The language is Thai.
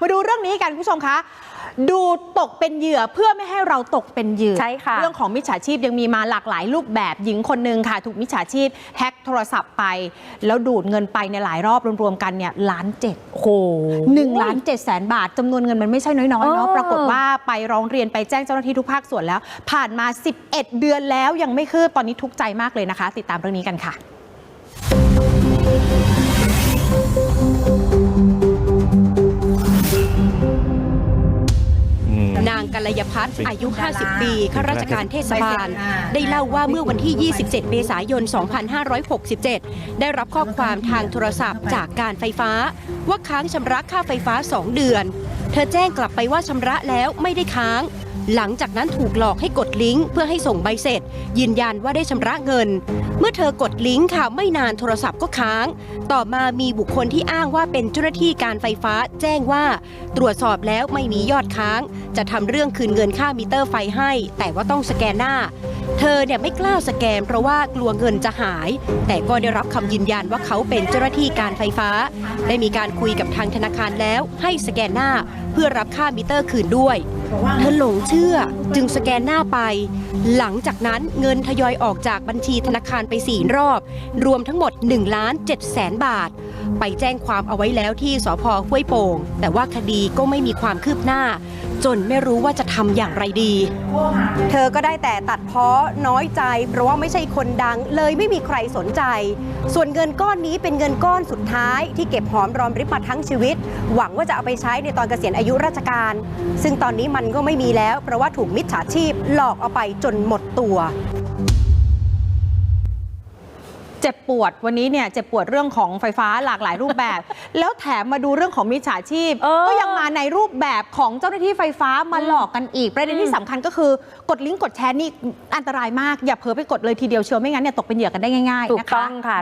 มาดูเรื่องนี้กันคุณผู้ชมคะดูตกเป็นเหยื่อเพื่อไม่ให้เราตกเป็นเหยื่อใช่ค่ะเรื่องของมิจฉาชีพยังมีมาหลากหลายรูปแบบหญิงคนหนึ่งค่ะ ถูกมิจฉาชีพแฮ็กโทรศัพท์ไป แล้วดูดเงินไปในหลายรอบรวมๆกันเนี่ยล้านเจ็ดโอ้โหหนึ่งล้านเจ็ดแสนบาทจำนวนเงินมันไม่ใช่น้อยๆเนาะเออปรากฏว่าไปร้องเรียนไปแจ้งเจ้าหน้าที่ทุกภาคส่วนแล้ว ผ่านมา 11 เดือนแล้วยังไม่คืบตอนนี้ทุกข์ใจมากเลยนะคะ ติดตามเรื่องนี้กันค่ะ ลยพัฒน์อายุ 50 ปีข้าราชการเทศบาล ได้เล่าว่าเมื่อวันที่ 27 เมษายน 2567 ได้รับข้อความทางโทรศัพท์จากการไฟฟ้า ว่าค้างชำระค่าไฟฟ้า 2 เดือน เธอแจ้งกลับไปว่าชำระแล้วไม่ได้ค้าง หลังจากนั้นถูกหลอกให้กดลิงก์เพื่อให้ส่งใบเสร็จ ยืนยันว่าได้ชำระเงิน เมื่อเธอกดลิงก์ค่ะไม่นานโทรศัพท์ก็ค้าง ต่อมามีบุคคลที่อ้างว่าเป็นเจ้าหน้าที่การไฟฟ้าแจ้งว่า ตรวจสอบแล้วไม่มียอดค้าง จะทำเรื่องคืนเงินค่ามิเตอร์ไฟให้ แต่ว่าต้องสแกนหน้า เธอเนี่ยไม่กล้าสแกนเพราะว่ากลัวเงินจะหาย แต่ก็ได้รับคำยืนยันว่าเขาเป็นเจ้าหน้าที่การไฟฟ้า ได้มีการคุยกับทางธนาคารแล้ว ให้สแกนหน้า เพื่อรับค่ามิเตอร์คืนด้วย เธอหลงเชื่อจึงสแกนหน้าไป หลังจากนั้นเงินทยอยออกจากบัญชีธนาคารไปสี่รอบ รวมทั้งหมด1ล้าน7แสนบาท ไปแจ้งความเอาไว้แล้วที่สพห้วยโป่ง แต่ว่าคดีก็ไม่มีความคืบหน้า จนไม่รู้ว่าจะ ทำอย่างไรดี เธอก็ได้แต่ตัดเพ้อน้อยใจ เพราะว่าไม่ใช่คนดังเลยไม่มีใครสนใจ ส่วนเงินก้อนนี้เป็นเงินก้อนสุดท้าย ที่เก็บหอมรอมริบมาทั้งชีวิต หวังว่าจะเอาไปใช้ในตอนเกษียณอายุราชการ ซึ่งตอนนี้มันก็ไม่มีแล้ว เพราะว่าถูกมิจฉาชีพหลอกเอาไปจนหมดตัว จ็บปวดวันนี้เนี่ยเจ็บปวดเรื่องของไฟฟ้าหลากหลายรูปแบบ แล้วแถมมาดูเรื่องของมิจฉาชีพเออก็ยังมาในรูปแบบของเจ้าหน้าที่ไฟฟ้ามาหลอกกันอีก ประเด็นที่สำคัญก็คือกดลิงก์กดแชร์นี่อันตรายมาก อย่าเผลอไปกดเลยทีเดียวเชียวไม่งั้นเนี่ยตกเป็นเหยื่อกันได้ง่ายถูๆกนะคะต้องค่ะ